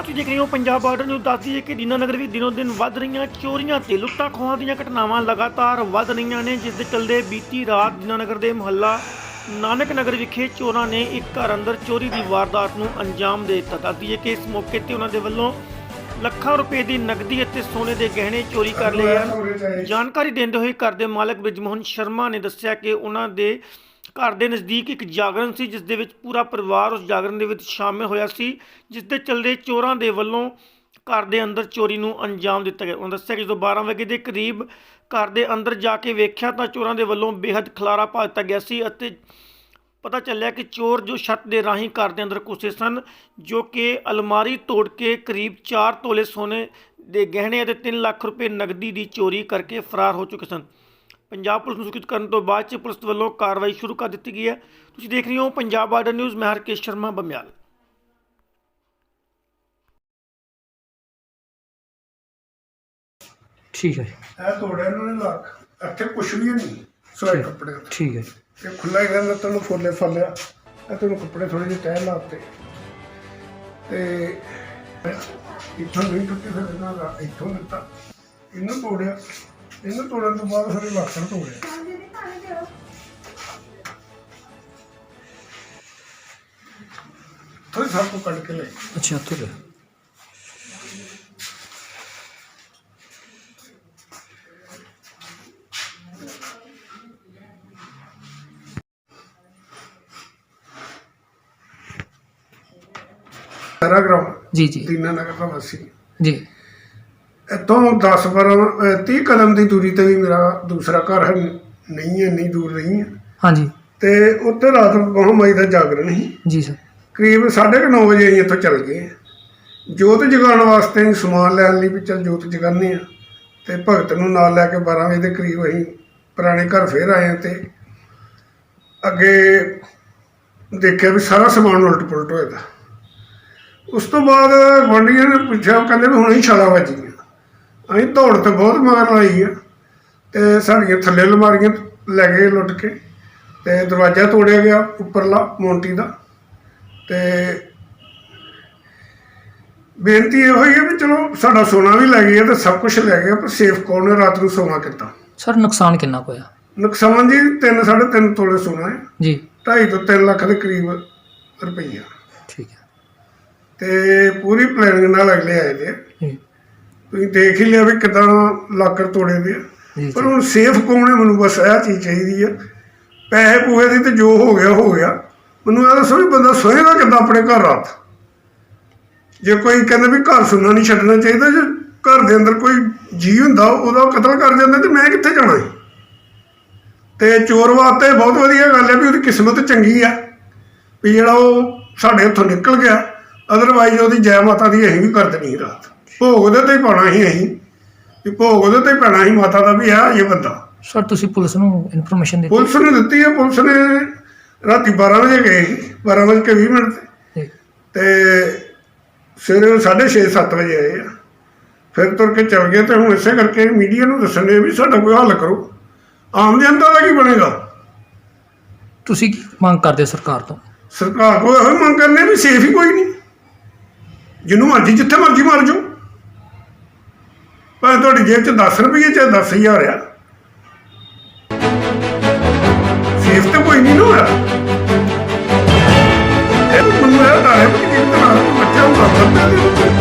ਨਮਸਕਾਰ ਤੁਸੀਂ ਦੇਖ ਰਹੇ ਹੋ, ਪੰਜਾਬ ਬਾਰਡਰ ਨੂੰ ਦੱਸਦੀ ਹੈ ਕਿ ਦੀਨਾਨਗਰ ਵੀ ਦਿਨੋਂ ਦਿਨ ਵੱਧ ਰਹੀਆਂ ਚੋਰੀਆਂ ਤੇ ਲੁੱਟਾਂ ਖੋਹਾਂ ਦੀਆਂ ਘਟਨਾਵਾਂ ਲਗਾਤਾਰ ਵੱਧ ਰਹੀਆਂ ਨੇ, ਜਿਸ ਦੇ ਚੱਲਦੇ ਬੀਤੀ ਰਾਤ ਦੀਨਾਨਗਰ ਦੇ ਮੁਹੱਲਾ ਨਾਨਕ ਨਗਰ ਵਿਖੇ ਚੋਰਾਂ ਨੇ ਇੱਕ ਘਰ ਅੰਦਰ ਚੋਰੀ ਦੀ ਵਾਰਦਾਤ ਨੂੰ ਅੰਜਾਮ ਦੇ ਦਿੱਤਾ। ਦੱਸਦੀ ਹੈ ਕਿ ਇਸ ਮੌਕੇ ਤੇ ਉਹਨਾਂ ਦੇ ਵੱਲੋਂ ਲੱਖਾਂ ਰੁਪਏ ਦੀ ਨਕਦੀ ਅਤੇ ਸੋਨੇ ਦੇ ਗਹਿਣੇ ਚੋਰੀ ਕਰ ਲਏ ਹਨ। ਜਾਣਕਾਰੀ ਦਿੰਦੇ ਹੋਏ ਘਰ ਦੇ ਮਾਲਕ ਬ੍ਰਿਜਮੋਹਨ ਸ਼ਰਮਾ ਨੇ ਦੱਸਿਆ ਕਿ ਉਹਨਾਂ ਦੇ ਘਰ ਦੇ ਨਜ਼ਦੀਕ ਇੱਕ ਜਾਗਰਣ ਸੀ ਜਿਸ ਦੇ ਵਿੱਚ ਪੂਰਾ ਪਰਿਵਾਰ ਉਸ ਜਾਗਰਣ ਦੇ ਵਿੱਚ ਸ਼ਾਮਿਲ ਹੋਇਆ ਸੀ ਜਿਸ ਦੇ ਚੱਲਦੇ ਚੋਰਾਂ ਦੇ ਵੱਲੋਂ ਘਰ ਦੇ ਅੰਦਰ ਚੋਰੀ ਨੂੰ ਅੰਜਾਮ ਦਿੱਤਾ ਗਿਆ। ਉਹਨਾਂ ਦੱਸਿਆ ਕਿ ਜਦੋਂ 12 ਵਜੇ ਦੇ ਕਰੀਬ ਘਰ ਦੇ ਅੰਦਰ ਜਾ ਕੇ ਵੇਖਿਆ ਤਾਂ ਚੋਰਾਂ ਦੇ ਵੱਲੋਂ ਬੇਹੱਦ ਖਲਾਰਾ ਪਾ ਦਿੱਤਾ ਗਿਆ ਸੀ ਅਤੇ ਪਤਾ ਚੱਲਿਆ ਕਿ ਚੋਰ ਜੋ ਛੱਤ ਦੇ ਰਾਹੀਂ ਘਰ ਦੇ ਅੰਦਰ ਘੁਸੇ ਸਨ, ਜੋ ਕਿ ਅਲਮਾਰੀ ਤੋੜ ਕੇ ਕਰੀਬ 4 ਤੋਲੇ ਸੋਨੇ ਦੇ ਗਹਿਣੇ ਅਤੇ 3 ਲੱਖ ਰੁਪਏ ਨਗਦੀ ਦੀ ਚੋਰੀ ਕਰਕੇ ਫਰਾਰ ਹੋ ਚੁੱਕੇ ਸਨ। ਪੰਜਾਬ ਪੁਲਿਸ ਨੂੰ ਸੂਚਿਤ ਕਰਨ ਤੋਂ ਬਾਅਦ ਚ ਪੁਲਿਸ ਵੱਲੋਂ ਕਾਰਵਾਈ ਸ਼ੁਰੂ ਕਰ ਦਿੱਤੀ ਗਈ ਹੈ। ਤੁਸੀਂ ਦੇਖ ਰਹੇ ਹੋ ਪੰਜਾਬ ਬਾਰਡਰ ਨਿਊਜ਼ ਮੈਂ ਹਰਕੇਸ਼ ਸ਼ਰਮਾ ਬੰਮਿਆਲ। ਠੀਕ ਹੈ ਜੀ, ਇਹ ਤੋੜਿਆ ਇਹਨਾਂ ਨੇ ਲੱਕ। ਇੱਥੇ ਕੁਛ ਵੀ ਨਹੀਂ ਸੋਏ ਕੱਪੜੇ ਉੱਤੇ। ਠੀਕ ਹੈ ਜੀ। ਇਹ ਖੁੱਲਾ ਹੀ ਰਹਿੰਦਾ ਤੈਨੂੰ ਫੋਲੇ ਫਲਿਆ। ਇਹ ਤੈਨੂੰ ਕੱਪੜੇ ਥੋੜੇ ਜਿਹੇ ਤਹਿ ਲਾਤੇ। ਤੇ ਇੱਥੋਂ ਨਹੀਂ ਟੁੱਟੇ ਫਿਰ ਇਹਨਾਂ ਦਾ ਇੱਥੋਂ ਦਿੱਤਾ। ਇਹਨੂੰ ਤੋੜਿਆ। ਇਹਨੂੰ ਤੋੜਨ ਤੋਂ ਬਾਅਦ ਫਿਰ ਲੱਕੜ ਤੋੜਿਆ ਥੋੜੀ ਸਭ ਕੁ ਕੱਢ ਕੇ ਲੈ ਅੱਛਾ ਗਏ ਸਾਰਾ ਗ੍ਰਾਮ ਜੀ ਜੀ। ਦੀਨਾ ਨਗਰ ਦਾ ਵਾਸੀ। ਜੀ। ਇੱਥੋਂ 10 12 30 ਕਦਮ ਦੀ ਦੂਰੀ ਤੇ ਵੀ ਮੇਰਾ ਦੂਸਰਾ ਘਰ ਹੈ ਨਹੀਂ ਹੈ ਇੰਨੀ ਦੂਰ ਨਹੀਂ ਹੈ। ਹਾਂਜੀ। ਤੇ ਉੱਥੇ ਰਾਤ ਬਹੁਤ ਮਈ ਦਾ ਜਾਗਰਣ ਸੀ। ਜੀ ਸਰ। ਕਰੀਬ 9:30 ਵਜੇ ਅਸੀਂ ਇੱਥੋਂ ਚੱਲ ਗਏ ਜੋਤ ਜਗਾਉਣ ਵਾਸਤੇ ਅਸੀਂ ਸਮਾਨ ਲੈਣ ਲਈ ਵੀ ਚੱਲ ਜੋਤ ਜਗਾਉਂਦੇ ਆ ਤੇ ਭਗਤ ਨੂੰ ਨਾਲ ਲੈ ਕੇ 12 ਵਜੇ ਦੇ ਕਰੀਬ ਅਸੀਂ ਪੁਰਾਣੇ ਘਰ ਫੇਰ ਆਏ ਤੇ ਅੱਗੇ ਦੇਖਿਆ ਵੀ ਸਾਰਾ ਸਮਾਨ ਉਲਟ ਪੁਲਟ ਹੋਇਆ ਦਾ ਉਸ ਤੋਂ ਬਾਅਦ ਗੁਆਂਢੀਆਂ ਨੇ ਪੁੱਛਿਆ ਕਹਿੰਦੇ ਵੀ ਹੁਣ ਹੀ ਛਾਲਾ ਵੱਜੀਆਂ ਅਸੀਂ ਦੌੜ ਤੇ ਬਹੁਤ ਮਗਰ ਲਾਈ ਆ। ਤੇ ਸਾਡੀਆਂ ਥੱਲੇ ਅਲਮਾਰੀਆਂ ਲੈ ਗਏ ਲੁੱਟ ਕੇ ਤੇ ਦਰਵਾਜ਼ਾ ਤੋੜਿਆ ਗਿਆ ਉੱਪਰਲਾ ਮੋਂਟੀ ਦਾ। ਤੇ ਬੇਨਤੀ ਇਹੋ ਹੀ ਹੈ ਵੀ ਚਲੋ ਸਾਡਾ ਸੋਨਾ ਵੀ ਲੈ ਗਏ ਤੇ ਸਭ ਕੁਝ ਲੈ ਗਏ ਪਰ ਸੇਫ ਕੌਣ ਨੇ ਰਾਤ ਨੂੰ ਸੋਨਾ ਕਿੱਦਾਂ? ਸਰ ਨੁਕਸਾਨ ਕਿੰਨਾ ਕੁ ਹੋਇਆ? ਨੁਕਸਾਨ ਜੀ 3 3.5 ਤੋਲੇ ਸੋਨਾ ਹੈ। ਜੀ। 2.5 ਤੋਂ 3 ਲੱਖ ਦੇ ਕਰੀਬ ਰੁਪਈਆ। ਠੀਕ ਹੈ। ਤੇ ਪੂਰੀ ਪਲੈਨਿੰਗ ਨਾਲ ਅਗਲੇ ਆਏ ਦੇ। ਜੀ। ਤੁਸੀਂ ਦੇਖ ਹੀ ਲਿਆ ਵੀ ਕਿਦਾਂ ਲਾਕਰ ਤੋੜੇ ਦੇ ਆ। ਪਰ ਹੁਣ ਸੇਫ ਕੌਣ ਹੈ? ਮੈਨੂੰ ਬਸ ਇਹ ਚੀਜ਼ ਚਾਹੀਦੀ ਆ। ਪੈਸੇ ਪੂਏ ਦੀ ਤੇ ਜੋ ਹੋ ਗਿਆ ਹੋ ਗਿਆ। ਮੈਨੂੰ ਇਹ ਦੱਸੋ ਵੀ ਬੰਦਾ ਸੋਏਗਾ ਕਿੱਦਾਂ ਆਪਣੇ ਘਰ ਰਾਤ? ਜੇ ਕੋਈ ਕਹਿੰਦਾ ਵੀ ਘਰ ਸੁਣਨਾ ਨਹੀਂ ਛੱਡਣਾ ਚਾਹੀਦਾ ਜੇ ਘਰ ਦੇ ਅੰਦਰ ਕੋਈ ਜੀ ਹੁੰਦਾ ਉਹਦਾ ਕਤਲ ਕਰ ਜਾਂਦਾ ਤੇ ਮੈਂ ਕਿੱਥੇ ਜਾਣਾ ਸੀ ਤੇ ਚੋਰ ਵਾਸਤੇ ਬਹੁਤ ਵਧੀਆ ਗੱਲ ਹੈ ਵੀ ਉਹਦੀ ਕਿਸਮਤ ਚੰਗੀ ਆ। ਵੀ ਜਿਹੜਾ ਉਹ ਸਾਡੇ ਹੱਥੋਂ ਨਿਕਲ ਗਿਆ ਅਦਰਵਾਈਜ਼ ਉਹਦੀ ਜੈ ਮਾਤਾ ਦੀ ਅਸੀਂ ਵੀ ਕਰ ਦੇਣੀ ਰਾਤ। ਭੋਗ ਉਹਦੇ ਤੇ ਹੀ ਪਾਉਣਾ ਸੀ ਅਸੀਂ। ਵੀ ਭੋਗ ਉਹਦੇ ਤੇ ਹੀ ਪੈਣਾ ਸੀ ਮਾਤਾ ਦਾ ਵੀ ਆ ਇਹ ਬੰਦਾ। ਸਰ ਤੁਸੀਂ ਪੁਲਿਸ ਨੂੰ ਇਨਫੋਰਮੇਸ਼ਨ ਦਿੱਤੀ? ਪੁਲਿਸ ਨੇ ਦਿੱਤੀ ਹੈ ਪੁਲਿਸ ਨੇ ਰਾਤੀ 12 ਵਜੇ ਗਏ ਸੀ, 12 ਵਜੇ ਕੇ 20 ਮਿੰਟ ਤੇ। ਜੀ। ਤੇ ਸਵੇਰੇ 6:30 7 ਵਜੇ ਆਏ ਆ। ਫਿਰ ਤੁਰ ਕੇ ਚਲ ਗਏ ਤੇ ਹੁਣ ਇਸੇ ਕਰਕੇ ਮੀਡੀਆ ਨੂੰ ਦੱਸਣ ਦੇ ਵੀ ਸਾਡਾ ਕੋਈ ਹੱਲ ਕਰੋ। ਆਮ ਜਨਤਾ ਦਾ ਕੀ ਬਣੇਗਾ? ਤੁਸੀਂ ਕੀ ਮੰਗ ਕਰਦੇ ਹੋ ਸਰਕਾਰ ਤੋਂ? ਸਰਕਾਰ ਕੋਲ ਇਹੋ ਮੰਗ ਕਰਨੇ ਵੀ ਸੇਫ ਹੀ ਕੋਈ ਨਹੀਂ। ਜਿਹਨੂੰ ਮਰਜ਼ੀ ਜਿੱਥੇ ਮਰਜ਼ੀ ਮਾਰ ਜਾਓ। ਭਾਵੇਂ ਤੁਹਾਡੀ ਜੇਬ 'ਚ 10 ਰੁਪਏ ਚ 10000 ਆ? ਸੇਫ ਤੇ ਕੋਈ ਨਹੀਂ ਹੋਣਾ ਇਹ ਮੈਨੂੰ ਇਹ ਡਰ ਹੈ ਕਿ ਜਿੰਨਾ ਬੱਚਾ ਹੁੰਦਾ ਤਾਂ